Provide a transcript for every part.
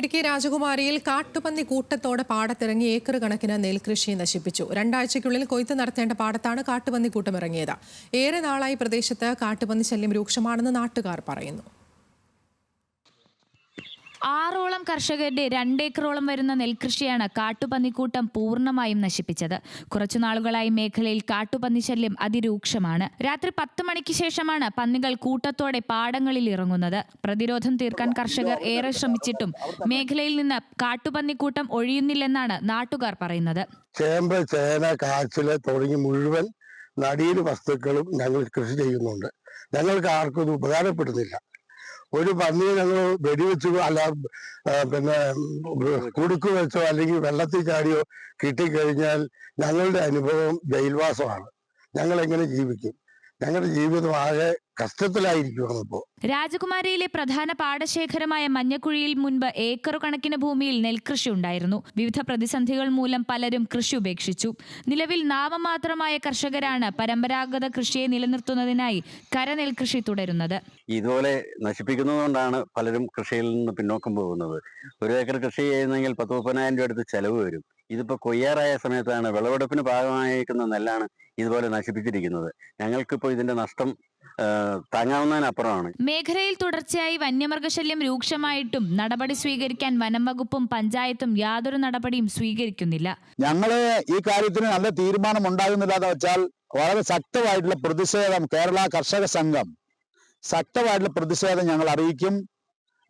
ഇടുക്കി രാജകുമാരിയിൽ കാട്ടുപന്നി കൂട്ടത്തോടെ പാടത്തിറങ്ങി ഏക്കർ കണക്കിന് നെൽകൃഷി നശിപ്പിച്ചു. രണ്ടാഴ്ചയ്ക്കുള്ളിൽ കൊയ്ത്ത് നടത്തേണ്ട പാടത്താണ് കാട്ടുപന്നി കൂട്ടം ഇറങ്ങിയത് ഏറെ നാളായി പ്രദേശത്ത് കാട്ടുപന്നി ശല്യം രൂക്ഷമാണെന്ന് നാട്ടുകാർ പറയുന്നു. ആറോളം കർഷകരുടെ രണ്ടേക്കറോളം വരുന്ന നെൽകൃഷിയാണ് കാട്ടുപന്നിക്കൂട്ടം പൂർണമായും നശിപ്പിച്ചത്. കുറച്ചു നാളുകളായി മേഖലയിൽ കാട്ടുപന്നി ശല്യം അതിരൂക്ഷമാണ്. രാത്രി പത്ത് മണിക്ക് ശേഷമാണ് പന്നികൾ കൂട്ടത്തോടെ പാടങ്ങളിൽ ഇറങ്ങുന്നത്. പ്രതിരോധം തീർക്കാൻ കർഷകർ ഏറെ ശ്രമിച്ചിട്ടും മേഖലയിൽ നിന്ന് കാട്ടുപന്നിക്കൂട്ടം ഒഴിയുന്നില്ലെന്നാണ് നാട്ടുകാർ പറയുന്നത്. ചേമ്പ് ചേന കാച്ചിൽ തുടങ്ങി മുഴുവൻ നടീൽ വസ്തുക്കളും ഞങ്ങൾ കൃഷി ചെയ്യുന്നുണ്ട്. ഞങ്ങൾക്ക് ആർക്കും ഉപകാരപ്പെടുന്നില്ല. ഒരു പന്നിയെ ഞങ്ങൾ വെടിവെച്ചോ അല്ല പിന്നെ കുടുക്ക് വെച്ചോ അല്ലെങ്കിൽ വെള്ളത്തിൽ ചാടിയോ കിട്ടിക്കഴിഞ്ഞാൽ ഞങ്ങളുടെ അനുഭവം ജയിൽവാസമാണ്. ഞങ്ങൾ എങ്ങനെ ജീവിക്കും? ഞങ്ങളുടെ ജീവിതം ആകെ കഷ്ടത്തിലായിരിക്കുകയാണ് ഇപ്പോൾ രാജകുമാരിയിലെ പ്രധാന പാടശേഖരമായ മഞ്ഞക്കുഴിയിൽ മുൻപ് ഏക്കർ കണക്കിന് ഭൂമിയിൽ നെൽകൃഷി ഉണ്ടായിരുന്നു. വിവിധ പ്രതിസന്ധികൾ മൂലം പലരും കൃഷി ഉപേക്ഷിച്ചു. നിലവിൽ നാമമാത്രമായ കർഷകരാണ് പരമ്പരാഗത കൃഷിയെ നിലനിർത്തുന്നതിനായി കരനെൽകൃഷി തുടരുന്നത്. ഇതുപോലെ നശിപ്പിക്കുന്നതുകൊണ്ടാണ് പലരും കൃഷിയിൽ നിന്ന് പിന്നോക്കം പോകുന്നത്. ഒരു ഏക്കർ കൃഷി ചെയ്യുന്നെങ്കിൽ പത്ത് മുപ്പതിനായിരം രൂപ അടുത്ത് ചെലവ് വരും. ഇതിപ്പോ കൊയ്യാറായ സമയത്താണ് വിളവെടുപ്പിന് ഭാഗമായിരിക്കുന്ന നെല്ലാണ് ഇതുപോലെ നശിപ്പിച്ചിരിക്കുന്നത്. ഞങ്ങൾക്കിപ്പോൾ ഇതിന്റെ നഷ്ടം താങ്ങാവുന്നതിനപ്പുറമാണ്. മേഖലയിൽ തുടർച്ചയായി വന്യമൃഗശല്യം രൂക്ഷമായിട്ടും നടപടി സ്വീകരിക്കാൻ വനം വകുപ്പും പഞ്ചായത്തും യാതൊരു നടപടിയും സ്വീകരിക്കുന്നില്ല. ഞങ്ങൾ ഈ കാര്യത്തിന് നല്ല തീരുമാനം ഉണ്ടാകുന്നില്ലാതെ വെച്ചാൽ വളരെ ശക്തമായിട്ടുള്ള പ്രതിഷേധം കേരള കർഷക സംഘം ശക്തമായിട്ടുള്ള പ്രതിഷേധം ഞങ്ങൾ അറിയിക്കും.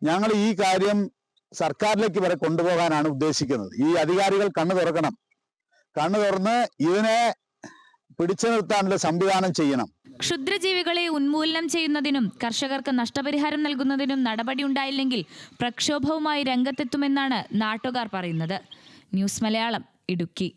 ഞങ്ങൾ ഈ കാര്യം സർക്കാരിലേക്ക് വരെ കൊണ്ടുപോകാനാണ് ഉദ്ദേശിക്കുന്നത്. ഈ അധികാരികൾ കണ്ണു തുറക്കണം. കണ്ണു തുറന്ന് ഇതിനെ പിടിച്ചു നിർത്താനുള്ള സംവിധാനം ചെയ്യണം. ക്ഷുദ്രജീവികളെ ഉന്മൂലനം ചെയ്യുന്നതിനും കർഷകർക്ക് നഷ്ടപരിഹാരം നൽകുന്നതിനും നടപടി ഉണ്ടായില്ലെങ്കിൽ പ്രക്ഷോഭവുമായി രംഗത്തെത്തുമെന്നാണ് നാട്ടുകാർ പറയുന്നത്. ന്യൂസ് മലയാളം ഇടുക്കി.